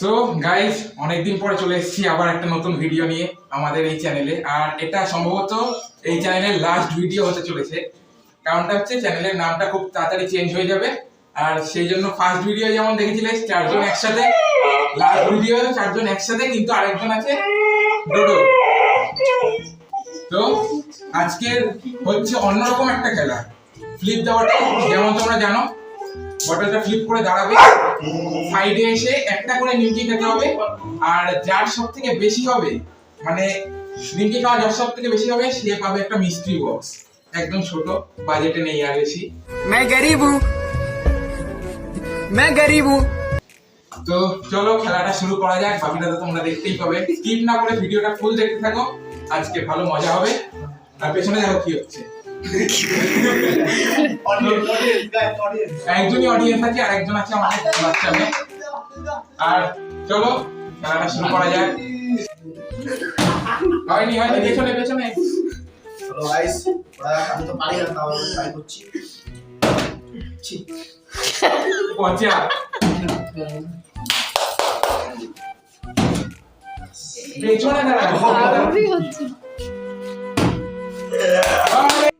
So guys অনেকদিন পরে চলে এসেছি আবার একটা নতুন ভিডিও নিয়ে আমাদের এই চ্যানেলে আর এটা সম্ভবত এই চ্যানেলের লাস্ট ভিডিও হতে চলেছে। কারণটা হচ্ছে চ্যানেলের নামটা খুব তাড়াতাড়ি চেঞ্জ হয়ে যাবে। আর সেই জন্য ফার্স্ট ভিডিও যেমন দেখেছিলে, চারজন একসাথে। লাস্ট ভিডিও চারজন একসাথে, কিন্তু আরেকজন আছে ডোডো তো, আজকের হচ্ছে অন্যরকম একটা খেলা। ফ্লিপ দেওয়াটা যেমন তোমরা জানো বটলটা ফ্লিপ করে দাঁড়াবে সাইডে এসে একটা করে নিমকি খেতে হবে আর যার সব থেকে বেশি হবে মানে নিমকি খাওয়া যার সব থেকে বেশি হবে সে পাবে একটা মিস্ট্রি বক্স একদম ছোট বাজেটে নেই আর বেশি मैं गरीब हूँ मैं गरीब हूँ তো চলো খেলাটা শুরু করা যাক বাকিটা তো তোমরা দেখতেই পাবে স্কিপ না করে ভিডিওটা ফুল দেখতে থাকো আজকে ভালো মজা হবে আর পেছনে দেখো কি হচ্ছে একজনই অডিয়েন্স আছে আর একজন আছে আমাদের বাচ্চা মেয়ে আর চলো খেলাটা শুরু করা যাক। হয়নি হয়নি পেছনে পেছনে। চলো গাইস আমি তো পারি না তাও ট্রাই করছি। পচা। পেছনে হচ্ছে।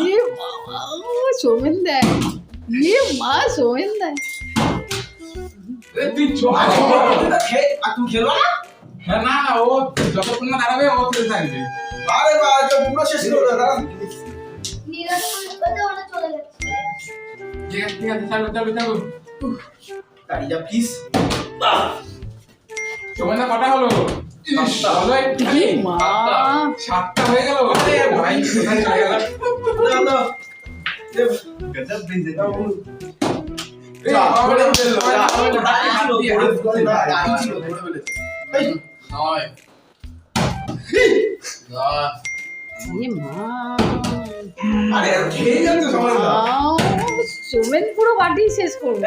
ইয়ে বাবা ও সোমেন দেয় ইয়ে মা সোমেন দেয় তুই খেলো না হ্যাঁ, না না ও যতক্ষণ না দাঁড়াবে ও খেলে থাকবে আরে বা তো পুরো শেষ করে দাঁড়া নিরাশ চলে যাচ্ছে ঠিক আছে ঠিক আছে চালু চালু চালু গাড়ি যা প্লিজ তোমার না কটা হলো সাতটা হলো মা সাতটা গেল ভাই ইয়ে সোমেন পুরো বাটি শেষ করবে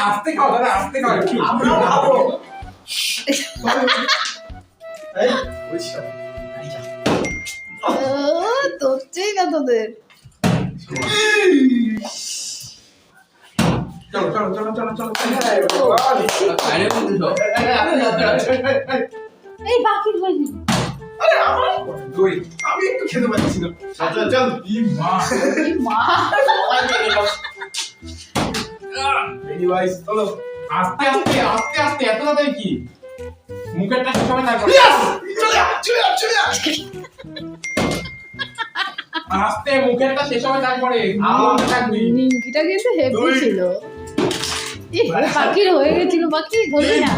আস্তে খাও আস্তে খাও। আমরাও খাব ও, তোরছেই না তোদের। চলো চলো চলো চলো চলো। এই বাকির হয়নি আমার? দুই। আমি একটু খেতে পাচ্ছি না। চল আস্তে আস্তে আস্তে আস্তে এত তাড়াতাড়ি কি? মুখেরটা শেষ হবে তারপরে চলে চলে চলে আস্তে মুখেরটা শেষ হবে তারপরে। নিমকিটা কিন্তু হেভি ছিল। পাখির হয়ে গেছিল পাখি ধরবি না।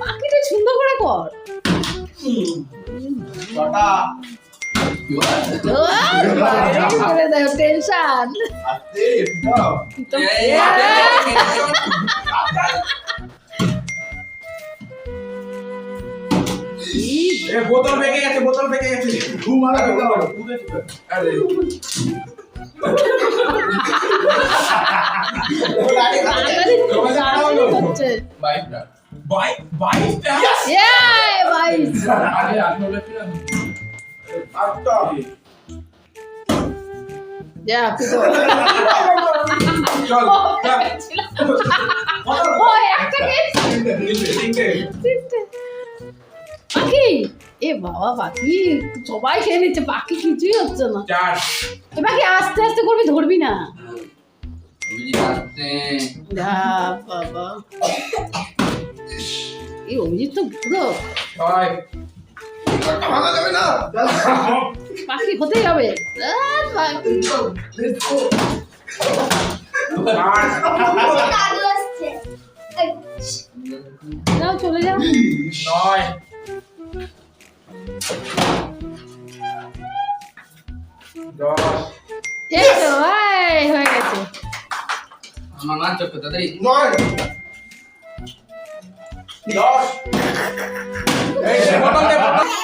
পাখিটা সুন্দর করে কর। টেনশন বোতল বেঁকে গেছে বোতল বেঁকে গেছে ঘুম আর দাও পুরো আরে বাই বাইশটা আরে চল এ বাবা পাখি। সবাই খেয়ে নিচ্ছে পাখি কিছুই হচ্ছে না। চার। এ পাখি আস্তে আস্তে করবি ধরবি না। বাবা। এই অভিজিৎ তো পুরো ভাঙা যাবে না? পাখি হতেই হবে। যাও চলে যাও। নয়। এই তো হয়ে গেছে। আমার মা চোখ তাড়াতাড়ি। নয়। দশ। এই সে দে বোতল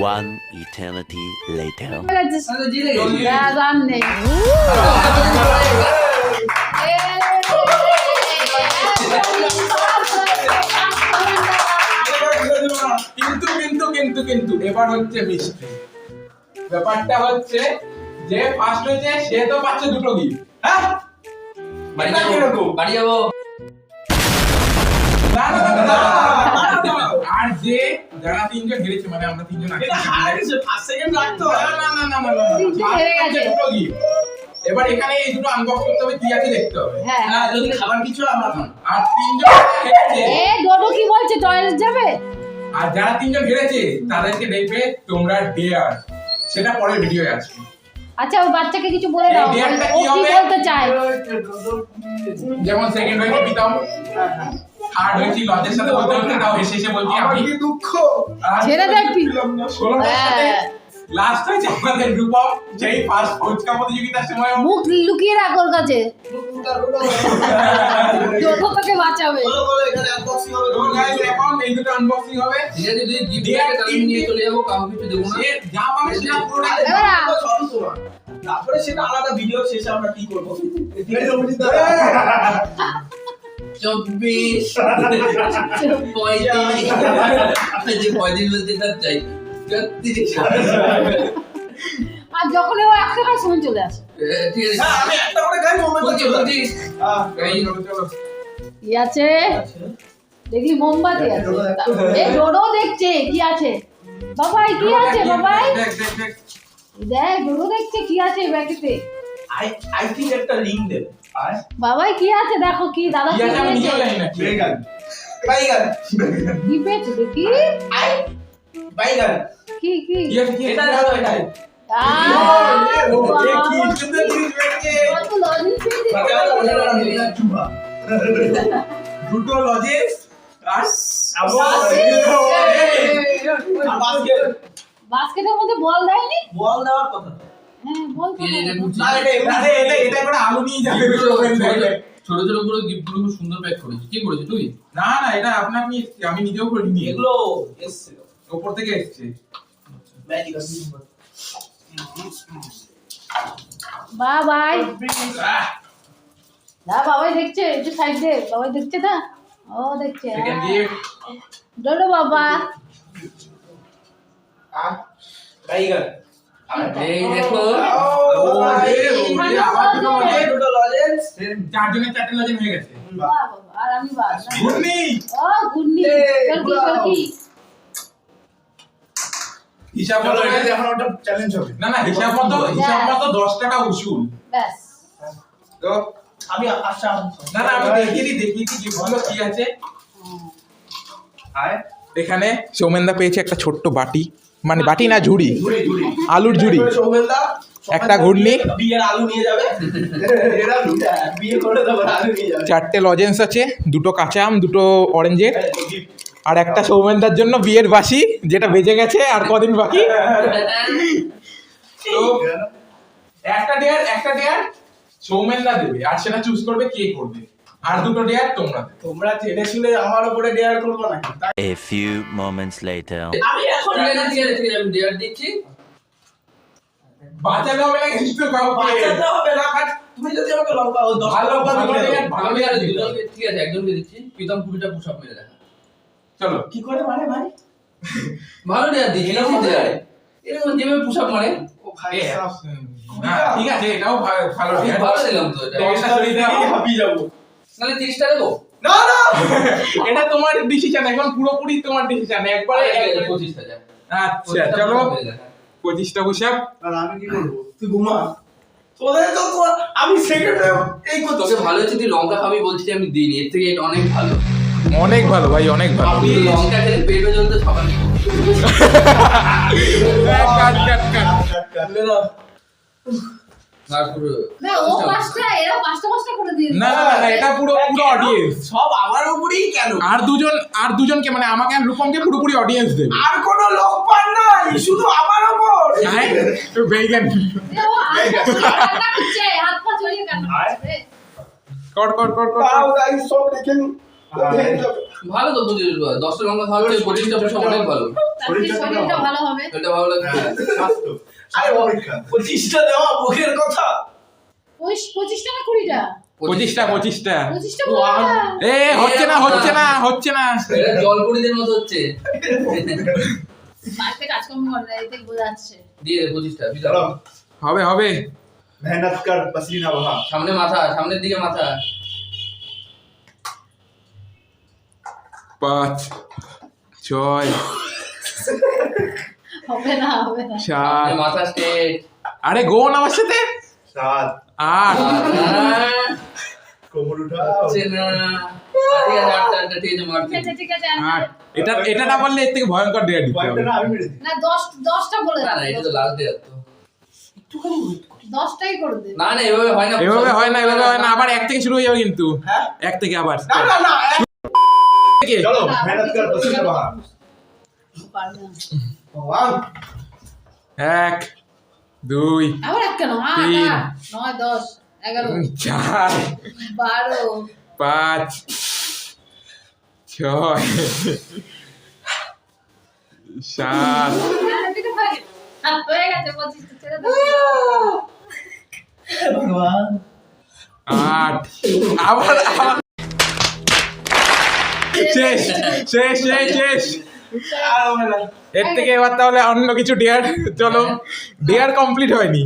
One eternity later. হয়ে কিন্তু কিন্তু কিন্তু কিন্তু এবার হচ্ছে মিষ্টি ব্যাপারটা হচ্ছে যে ফার্স্ট হয়েছে সে তো পাচ্ছে দুটো গিফট হ্যাঁ বাড়ি যাব? বাড়ি যাব না, না, না, না, না, না। আর যে যারা তিনজন হেরেছে মানে আমরা তিনজন আছি ফার্স্ট সেকেন্ড রাখতো না, না, না, না, না, হেরে গেছে। দুটো gift। এবার এখানে এই দুটো আনবক্স করতে হবে কি আছে দেখতে হবে। হ্যাঁ। হ্যাঁ যদি খাবার কিছু আমরা খান আর তিনজন হেরেছে। এ ডোডো কি বলছে? টয়লেট যাবে? আর যারা তিনজন হেরেছে তাদেরকে দেখবে তোমরা ডেয়ার সেটা পরের ভিডিও আছে আচ্ছা ওই বাচ্চাকে কিছু বলে দাও। ও কি কি বলতে চায়? যেমন সেকেন্ড হয়েছে প্রীতম। থার্ড হয়েছে লজের সাথে বলতে বলতে তাও হেসে হেসে বলছি আমি। দুঃখ? ছেড়ে দেখ তুই। ষোলোটার সাথে। লাস্ট হয়েছে আমাদের রূপম সেই ফার্স্ট ফুচকা প্রতিযোগিতার সময় মুখ লুকিয়ে রাখ ওর কাছে। তোকে বাঁচাবে। বলো বলো এখানে আনবক্সিং হবে তো guys, এখন এই দুটো আনবক্সিং হবে। ঠিক আছে গিফট Dear থাকে তাহলে আমি নিয়ে চলে যাব কাউকে কিছু দেবো না। যা পাবে সেটা পুরোটা তারপরে সেটা আলাদা ভিডিও শেষে আমরা কি করব? চব্বিশ পঁয়ত্রিশ যে বলতে তার চাই ছত্রিশ আর যখন ও একশো টাকা সময় চলে আসে। একটা চলো কি আছে? দেখি মোমবাতি দেখছে, কি আছে? বাবাই, কি আছে, বাবাই? দেখ দেখছে, কি আছে ব্যাগেতে? আই আই একটা লিংক বাবাই কি আছে দেখো কি দাদা কি আছে আমি জানি না বাইগান বাইগান কি পেয়েছে দেখি আই বাইগান কি কি? এটা দেখো এটা দুটো লজেস বাস্কেটের মধ্যে বল দেয়নি বল দেওয়ার কথা বল তো এই যে দেয়। বুঝছি। না এটা এমনি আরে এটা এটা করে আলু নিয়ে যাবে ছোট ছোট- করে গিফটগুলো খুব সুন্দর প্যাক করেছে। কি করেছে? তুই? না না এটা আপনা আপনি আমি নিজেও করিনি। এগুলো এসছে। উপর থেকে এসেছে। ম্যাজিক বা বাই। না বাবাই দেখছে একটু সাইড দে বাবাই দেখছে না? ও দেখছে। ডোডো বাবা। বাইগান। এই দেখো। চারজনের চারটে লজেন হয়ে গেছে। আর আমি বাদ ঘুরনি ও গুন্নি এ, চলকি বাহ। চলকি হিসাব মতো এখন ওটা চ্যালেঞ্জ হবে। না না হিসাব মতো হিসাব মতো দশ টাকা উসুল। ব্যাস। তো আমি আশা না না আমি দিই দেখিয়ে দিই কি আছে। আয় এখানে সৌমেনদা পেয়েছে একটা ছোট্ট বাটি। মানে বাটি না ঝুড়ি? আলুর ঝুড়ি। একটা যাবে। চারটে লজেন্স আছে দুটো কাঁচা আম দুটো অরেঞ্জের। আর একটা সৌমেনদার জন্য বিয়ের বাসি যেটা বেজে গেছে আর কদিন বাকি? একটা ডেয়ার একটা ডেয়ার সৌমেনদা দেবে আর সেটা চুজ করবে কে করবে। আর দুটো ডেয়ার তোমরা। তোমরা জেনে শুনে আমার উপরে ডেয়ার করব তাই A few moments later. আমি এখন আছে আমি দেয়ার দিচ্ছি। বাঁচাতে হবে না কিন্তু বাঁচাতে হবে না বাট তুমি যদি আমাকে ও দশ ভালো ভালো দিলে ডেয়ার ভালো ডেয়ার ঠিক আছে একজনকে দিচ্ছি? প্রীতম কুড়িটা পুশ আপ মেরে দেখা। চলো। কি করে মানে ভাই? ভালো দেয়ার দিচ্ছি এরকম দেয়ার? এরকম যেভাবে পুশ আপ মারে। ও ভাই এ, সাব না, ঠিক আছে এটাও ভালো ভালো দিলাম তো এটা। দশটা শরীর দেখো। হাঁপিয়ে যাব। নাহলে তিরিশটা দেবো? না না। এটা তোমার ডিসিশন এখন পুরোপুরি তোমার ডিসিশন একবারে এক- পঁচিশটা যা। আচ্ছা চলো। পঁচিশটা হিসাব আর আমি কি করব? তুই ঘুমা। তোদের তো তো- আমি এই তোকে ভালো হচ্ছে তুই লঙ্কা খাবি বলছি আমি দিইনি এর থেকে এটা অনেক ভালো। অনেক ভালো ভাই অনেক ভালো। লঙ্কা খেলে পেটে কাট কাট কাট। পুরো না ও পাঁচটা এরা পাঁচটা পাঁচটা করে দিয়ে না না না, না এটা পুরো পুরো অডিয়েন্স সব আমার উপরেই কেন? আর দুজন আর দুজনকে মানে আমাকে আর রূপমকে পুরোপুরি অডিয়েন্স দেবে। আর কোনো লোক পান নাই শুধু আমার উপর। বেগান হাত পা। গাইস সব দেখেন ভালো তো দশটা লঙ্কা খাওয়ার অনেক ভালো। শরীরটা ভালো হবে। এটা ভালো আরে পঁচিশটা দেওয়া মুখের কথা। পঁচিশটা না কুড়িটা? পঁচিশটা পঁচিশটা। এ হচ্ছে না হচ্ছে না হচ্ছে না। জল কুড়িদের মতো হচ্ছে। দিয়ে পঁচিশটা হবে হবে। সামনে মাথা সামনের দিকে মাথা। পাঁচ ছয়। হবে না হবে না মাথা স্টেট আরে আমার সাথে সাত আট কোমর বললে এর থেকে ভয়ঙ্কর না না এভাবে হয় না এভাবে হয় না এভাবে হয় না আবার এক থেকে শুরু হয়ে যাবে কিন্তু এক থেকে আবার এক দুই আবার এক কেন তিন। নয় দশ এগারো চার বারো পাঁচ ছয় সাত আট আবার শেষ শেষ শেষ শেষ। এর থেকে এবার তাহলে অন্য কিছু ডেয়ার চলো। ডেয়ার কমপ্লিট হয়নি।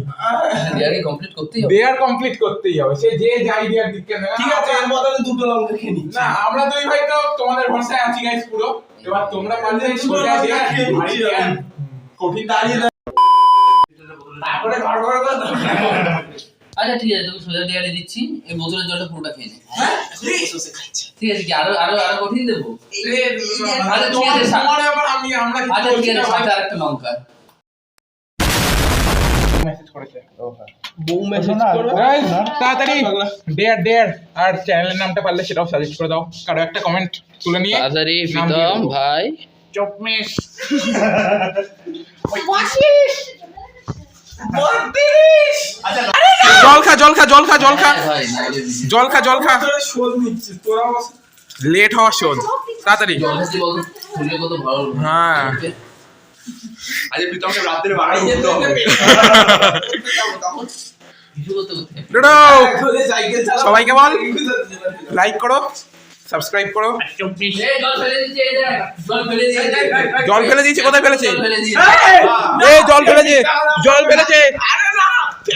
ডিয়ারি কমপ্লিট করতেই হবে। ডেয়ার কমপ্লিট করতেই হবে। সে যে যাই ডেয়ার দিকে না ঠিক আছে এর বদলে দুটো লঙ্কা খেয়ে নিচ্ছি। না আমরা দুই ভাই তো তোমাদের ভরসায় আছি গাইস পুরো। এবার তোমরা পারলে সোজা ডেয়ার ভারী ডেয়ার কঠিন। দাঁড়িয়ে করে ঘর ঘর করে। আচ্ছা ঠিক আছে তুমি সোজা ডিয়ারে দিচ্ছি এই বোতলের জলটা পুরোটা খেয়ে নে হ্যাঁ? ঠিক আছে কি আরও আরও আরও কঠিন দেবো? যে- আচ্ছা ঠিক আছে আচ্ছা ঠিক আছে সাথে আরেকটা লঙ্কা। Guys, তাড়াতাড়ি। ডেয়ার ডেয়ার আর চ্যানেলের নামটা পারলে সেটাও সাজেস্ট করে দাও। কারও একটা কমেন্ট তুলে নিয়ে তাড়াতাড়ি নাম প্রীতম ভাই। চপমেশ। আচ্ছা জল খা জল খা জল খা জল খা। হ্যাঁ, নাহলে দিদি। জল খা জল খা। লেট হওয়ার শোধ। তাড়াতাড়ি। হ্যাঁ। সবাইকে বল। লাইক করো। সাবস্ক্রাইব করো। জল ফেলে দিচ্ছে এই দেখ জল ফেলে দিয়েছে জল ফেলে দিয়েছে কোথায় ফেলেছে? জল ফেলে দিয়েছে। এই জল ফেলেছে জল ফেলেছে।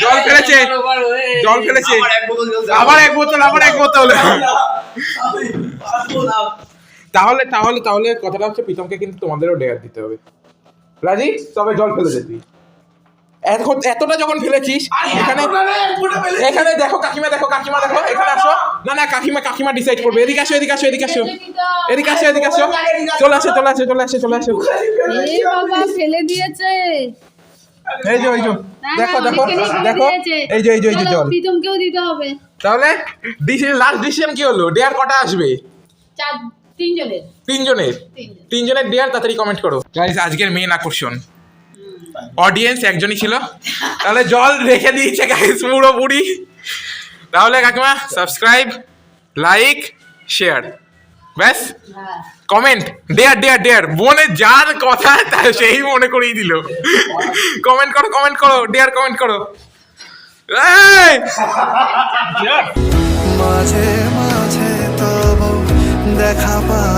জল ফেলেছে। জল ফেলেছে। আমার এক বোতল জল আবার এক বোতল আবার এক বোতল। তাহলে তাহলে তাহলে কথাটা হচ্ছে প্রীতমকে কিন্তু তোমাদেরও ডেয়ার দিতে হবে। রাজি? তবে জল ফেলে দে তুই এখন এতটা যখন ফেলেছিস এখানে এখানে দেখো কাকিমা দেখো কাকিমা দেখো এখানে আসো। না না কাকিমা কাকিমা ডিসাইড করবে। এদিকে আসো এদিকে আসো এদিকে আসো। এদিকে আসো এদিকে আসো। চলে আসো চলে আসো চলে আসো চলে আসো। ফেলে দিয়েছে। এই যে এই যে। দেখো দেখো দেখো। এই যে এই যে এই যে চলো, জল। প্রীতমকেও দিতে হবে। তাহলে ডিসিশন লাস্ট ডিসিশন কি হলো? ডেয়ার কটা আসবে? চার তিনজনের। তিনজনের। তিনজনের ডেয়ার তাড়াতাড়ি কমেন্ট করো। গাইস আজকের মেন আকর্ষণ। অডিয়েন্স একজনই ছিল। তাহলে জল রেখে দিয়েছে গাইস পুরোপুরি। তাহলে কাকিমা সাবস্ক্রাইব লাইক শেয়ার ব্যাস। কমেন্ট ডেয়ার ডেয়ার ডেয়ার মনে যার কথা সেই মনে করিয়ে দিল। কমেন্ট করো কমেন্ট করো। ডেয়ার কমেন্ট করো! মাঝে মাঝে তব দেখা পাই